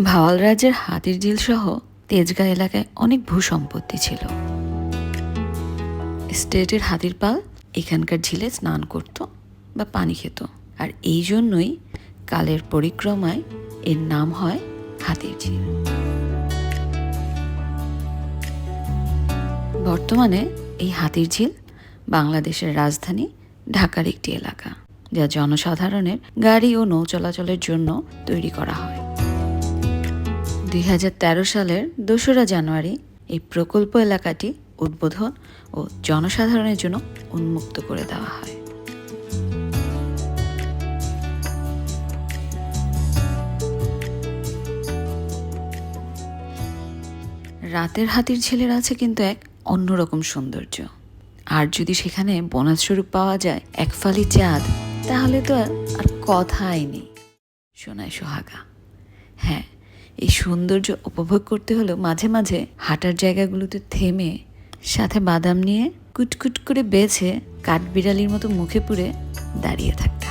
ভাওয়াল রাজ্যের হাতির ঝিল সহ তেজগাঁ এলাকায় অনেক ভূসম্পত্তি ছিল। স্টেটের হাতির পাল এখানকার ঝিলে স্নান করত বা পানি খেত। আর এই জন্যই কালের পরিক্রমায় এর নাম হয় হাতির ঝিল। বর্তমানে এই হাতির ঝিল বাংলাদেশের রাজধানী ঢাকার একটি এলাকা, যা জনসাধারণের গাড়ি ও নৌ চলাচলের জন্য তৈরি করা হয়। দুই হাজার তেরো সালের দোসরা জানুয়ারি এই প্রকল্প এলাকাটি উদ্বোধন ও জনসাধারণের জন্য উন্মুক্ত করে দেওয়া হয়। রাতের হাতির ঝিলের আছে কিন্তু এক অন্যরকম সৌন্দর্য। আর যদি সেখানে বোনাস স্বরূপ পাওয়া যায় এক ফালি চাঁদ, তাহলে তো আর আর কথাই নেই। সোনায় সোহাগা। হ্যাঁ এই সৌন্দর্য উপভোগ করতে হলেও মাঝে মাঝে হাঁটার জায়গাগুলোতে থেমে সাথে বাদাম নিয়ে কুটকুট করে বেছে কাঠবিড়ালির মতো মুখে পুড়ে দাঁড়িয়ে হয়।